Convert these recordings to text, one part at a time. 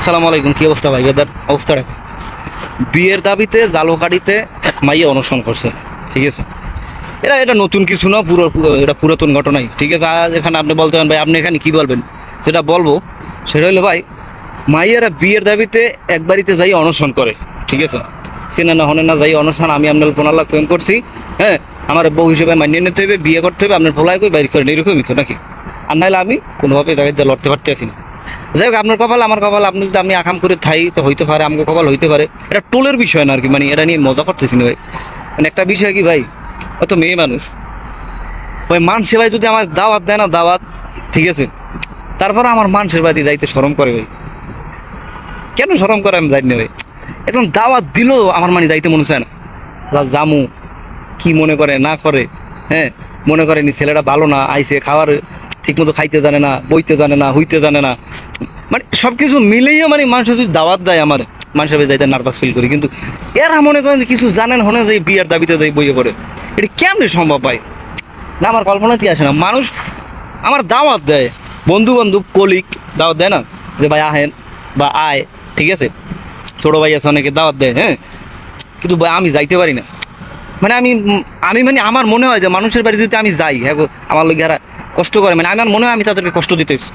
আসসালামু আলাইকুম, কি অবস্থা ভাই? বেদার অবস্থা রাখে বিয়ের দাবিতে জালোকাটিতে এক মাইয়া অনশন করছে, ঠিক আছে? এটা এটা নতুন কিছু না, পুরো এটা পুরাতন ঘটনাই, ঠিক আছে? আজ এখানে আপনি বলতে পারেন, ভাই, আপনি এখানে কি বলবেন? যেটা বলব, সেটা হলো, ভাই, মাইয়ারা বিয়ের দাবিতে এক বাড়িতে যাই অনশন করে, ঠিক আছে? চেনে না, হনে না, যাই অনশন, আমি আপনার পনেরো লাখ প্রেম করছি হ্যাঁ? আমার বউ হিসেবে মানিয়ে নিতে হবে, বিয়ে করতে হবে, আপনার ফলাই করে বাইর করেন এরকমই তো নাকি? আর নাহলে আমি কোনোভাবে জায়গায় লড়তে পারতে আসি না। যাই হোক আপনার কপাল, আমার কপাল, আপনি যদি আমি আকাম করে থাই, তো হইতে পারে, আমাকে কপাল হইতে পারে। এটা টোলের বিষয় না আর কি মানে এটা নিয়ে মজা করতেছি না ভাই। মানে একটা বিষয় কি ভাই হয়তো মেয়ে মানুষ। ওই মানুষে ভাই যদি আমার দাওয়াত দেয় না, দাওয়াত, ঠিক আছে। তারপরে আমার মানুষের বাড়ি যাইতে সরম করে ভাই। কেন সরম করে আমি জানি না ভাই। এখন দাওয়াত দিলেও আমার মানে যাইতে মনে চায় না। জামু, কি মনে করে, না করে হ্যাঁ? মনে করেনি, ছেলেটা ভালো না, আইসে খাওয়ার ঠিক মতো খাইতে জানে না, বইতে জানে না, হইতে জানে না। মানে সব কিছু মিলেইও মানে মানুষ যদি দাওয়াত দেয় আমার, মানুষের যাইতে নার্ভাস ফিল করি। কিন্তু এরা মনে করেন যে কিছু জানেন হনে যে বিয়ার দাবিতে যাই বইয়ে পড়ে। এটা কেমনি সম্ভব ভাই? না, আমার কল্পনাতে আসে না। মানুষ আমার দাওয়াত দেয়। বন্ধু বান্ধব কলিক দাওয়াত দেয় না? যে ভাই আহেন বা আয়, ঠিক আছে? ছোটো ভাই আছে, অনেকে দাওয়াত দেয় হ্যাঁ? কিন্তু ভাই আমি যাইতে পারি না। মানে আমি আমি মানে আমার মনে হয় যে মানুষের বাড়ি যদি আমি যাই হ্যাঁ আমার লোক যারা কষ্ট করে। মানে আমার মনে হয় আমি তাদেরকে কষ্ট দিতেছি।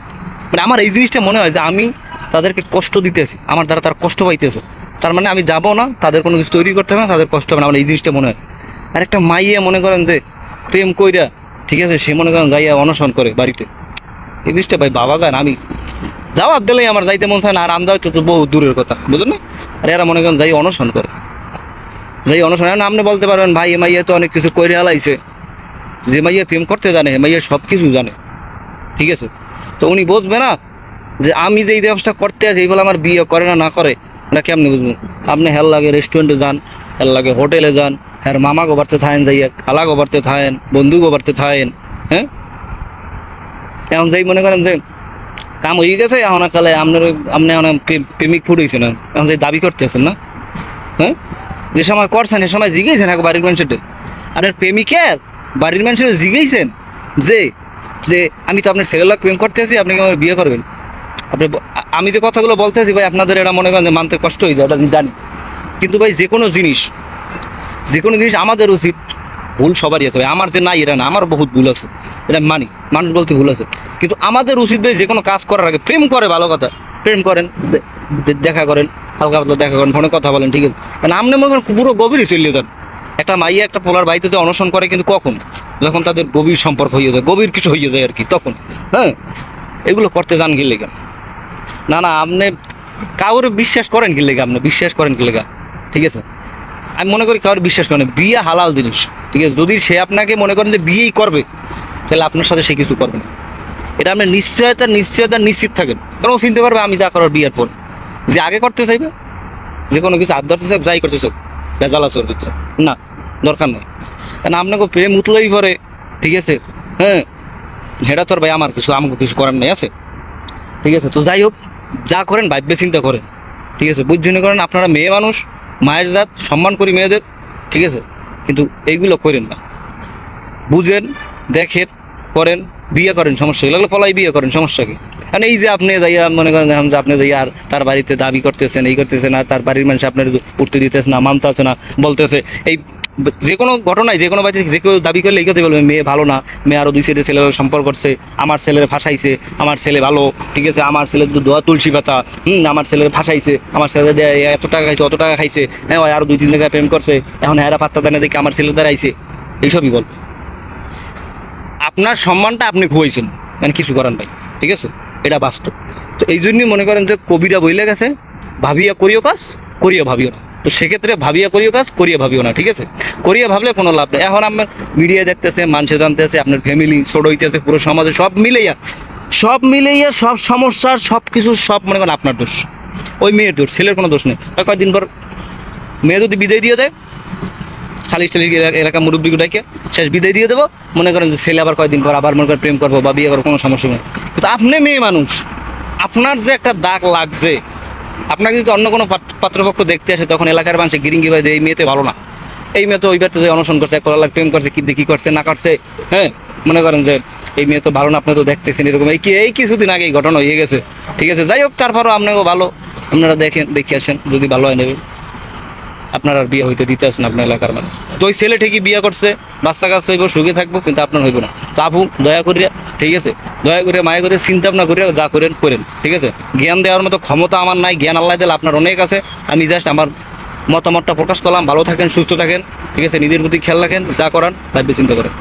মানে আমার এই জিনিসটা মনে হয় যে আমি তাদেরকে কষ্ট দিতেছি। আমার দ্বারা তারা কষ্ট পাইতেছে। তার মানে আমি যাব না, তাদের কোনো কিছু তৈরি করতে হবে না, তাদের কষ্ট হবে না, আমার এই জিনিসটা মনে হয়। আর একটা মাইয়া মনে করেন যে প্রেম কইরা, ঠিক আছে, সে মনে করেন যাইয়া অনশন করে বাড়িতে। এই জিনিসটা ভাই বাবা গান আমি দাওয়াত দিলেই আমার যাইতে মন চায় না, আর আমদা তো বহু দূরের কথা, বুঝলেন না? আর এরা মনে করেন যাই অনশন করে। যাই অনশন আপনি বলতে পারবেন, ভাই মাইয়া তো অনেক কিছু করে হালাইছে যে মাইয়া প্রেম করতে জানে মাইয়া সব কিছু জানে। ঠিক আছে? তো উনি বুঝবে না যে আমি যে এই ব্যবসা করতে আছি এইগুলো আমার বিয়ে করে না না করে না কেমনি বুঝব? আপনি হেল লাগে রেস্টুরেন্টে যান হেল লাগে হোটেলে যান হ্যাঁ মামা গোবারতে থাকেন, যাইয়া খালা গোবারতে থাকেন বন্ধু গোবারতে থাকেন হ্যাঁ? এখন যাই মনে করেন যে কাম হয়ে গেছে, এখন কালে আপনার আপনি এখন প্রে- প্রেমিক ফুটাইছেন এখন যে দাবি করতেছেন না হ্যাঁ? যে সময় করছেন সে সময় জিগেছেন এক বাড়ির মানুষের আর প্রেমিকের বাড়ির মানুষের জিগেছেন যে যে আমি তো আপনার ছেলের লোক প্রেম করতে আছি, আপনি আমার বিয়ে করবেন? আপনি আমি যে কথাগুলো বলতে আছি, ভাই, আপনাদের এটা মনে করেন যে মানতে কষ্ট হয়ে যায় আমি জানি। কিন্তু ভাই, যে কোনো জিনিস, যে কোনো জিনিস আমাদের উচিত, ভুল সবারই আছে ভাই। আমার যে নাই, এটা না আমার বহুত ভুল আছে। এটা মানি, মানুষ বলতে ভুল আছে। কিন্তু আমাদের উচিত ভাই, যে কোনো কাজ করার আগে প্রেম করে, ভালো কথা। প্রেম করেন দেখা করেন, হালকা পাতলা দেখা করেন, ফোনে কথা বলেন, ঠিক আছে। কারণ আপনি মনে করেন পুরো গভীরই চলে যান। একটা মাইয়া একটা পোলার বাড়িতে যে অনশন করে কিন্তু কখন? যখন তাদের গভীর সম্পর্ক হয়ে যায়, গভীর কিছু হয়ে যায় আর কি, তখন। হ্যাঁ? এগুলো করতে যান লেগা না না, আপনি কাউরে বিশ্বাস করেন কি লেগা আপনি বিশ্বাস করেন কি লেগা ঠিক আছে? আমি মনে করি কারোর বিশ্বাস করেন বিয়ে হালাল জিনিস। ঠিক আছে? যদি সে আপনাকে মনে করেন যে বিয়েই করবে, তাহলে আপনার সাথে সে কিছু করবে না। এটা আপনি নিশ্চয়তা নিশ্চয়তা নিশ্চিত থাকেন। কারণ ও চিনতে পারবে আমি যা করার বিয়ের পর। যে আগে করতে চাইবে, যে কোনো কিছু চাই যাই করতে চাই ভেজাল আছে ওর ভিতরে। না, দরকার নেই। কারণ আপনাকে প্রেম উতলেই পরে, ঠিক আছে? হ্যাঁ? হেটা তোর ভাই আমার কিছু আমাকে কিছু করার নেই, আছে? ঠিক আছে? তো যাই হোক, যা করেন ভাববে চিন্তা করেন। ঠিক আছে? বুঝজনে করেন, আপনারা মেয়ে মানুষ, মায়ের জাত, সম্মান করি মেয়েদের, ঠিক আছে? কিন্তু এইগুলো করেন না। বুঝেন, দেখেন করেন, বিয়ে করেন, সমস্যা লাগলে পলাই বিয়ে করেন, সমস্যা কি? কারণ এই যে আপনি যাইয়া মনে করেন যে আপনি যাইয়া আর তার বাড়িতে দাবি করতেছেন, এই করতেছে না তার বাড়ির মানুষ আপনার উঠতে দিতেছে না, মানতে আছে না, বলতেছে, এই যে কোনো ঘটনায়, যে কোনো বাড়িতে যে কেউ দাবি করলে এই কথাই বলবে, মেয়ে ভালো না, মেয়ে আরও দুই সাইডে ছেলের সম্পর্ক করছে, আমার ছেলের ফাঁসাইছে, আমার ছেলে ভালো, ঠিক আছে, আমার ছেলের দোয়া তুলসী পাতা, হুম, আমার ছেলের ফাঁসাইছে, আমার ছেলে এত টাকা খাইছে, অত টাকা খাইছে হ্যাঁ আরও দুই তিন জায়গায় প্রেম করছে, এখন হ্যাঁ পাত্তা দেয় না দেখে আমার ছেলে দ্বারা আইছে এইসবই বল। আপনার সম্মানটা আপনি খুয়াইছেন মানে কিছু করেন ভাই ঠিক আছে? এটা বাস্তব। তো এই জন্যই মনে করেন যে কবিরা বইলে গেছে, ভাবিয়া করিও কাজ, করিয়া ভাবিও না। তো সেক্ষেত্রে ভাবিয়া করিও কাজ, করিয়া ভাবিও না, ঠিক আছে? করিয়া ভাবলে কোনো লাভ নেই। এখন আপনার মিডিয়া দেখতেছে, মানুষে জানতেছে, আপনার ফ্যামিলি ছোট হইতেছে, পুরো সমাজে সব মিলেইয়া সব মিলেইয়া সব সমস্যার সব কিছু সব মনে করেন আপনার দোষ। ওই মেয়ের দোষ, ছেলের কোনো দোষ নেই। কয়েকদিন পর মেয়ে যদি বিদায় দিয়ে দেয় সালিশ টালিশ এলাকা- এলাকা মুরব্বী ডাকে শেষ বিদায় দিয়ে দেবো। মনে করেন যে ছেলে আবার কয়েকদিন পর আবার মনে করেন প্রেম করব বা বিয়ে করব, কোনো সমস্যা নেই। কিন্তু আপনি মেয়ে মানুষ, আপনার যে একটা দাগ লাগছে, আপনাকে যদি অন্য কোনো পাত্রপক্ষ দেখতে আসে, তখন এলাকার মানুষ গিরিঙ্গি ভাই এই মেয়েতে ভালো না। এই মেয়ে তো ওই বাড়িতে যে অনশন করছে, এক লাখ প্রেম করছে, কি দেখি করছে, না করছে হ্যাঁ? মনে করেন যে, এই মেয়ে তো ভালো না, আপনি তো দেখতেছেন এরকম। এই কি এই কিছুদিন আগে ঘটনা হয়ে গেছে। ঠিক আছে? যাই হোক, তারপরও আপনাকেও ভালো। আপনারা দেখেন, দেখে আসেন, যদি ভালো হয় নেবে। আপনার আর বিয়ে হইতে দিতে আসেন আপনার এলাকার মানে তো ওই ছেলে ঠিকই বিয়ে করছে, বাচ্চা কাচ্চা হইব, সুখে থাকব, কিন্তু আপনার হইব না। তো আপু, দয়া করিয়া, ঠিক আছে? দয়া করে মায়া করে চিন্তা ভাবনা করিয়া যা করেন করেন, ঠিক আছে? জ্ঞান দেওয়ার মতো ক্ষমতা আমার নাই, জ্ঞান আল্লাহ দিলে আপনার অনেক আছে। আমি জাস্ট আমার মতামতটা প্রকাশ করলাম, ভালো থাকেন, সুস্থ থাকেন, ঠিক আছে? নিজের প্রতি খেয়াল রাখেন, যা করান ভাববে, চিন্তা করেন।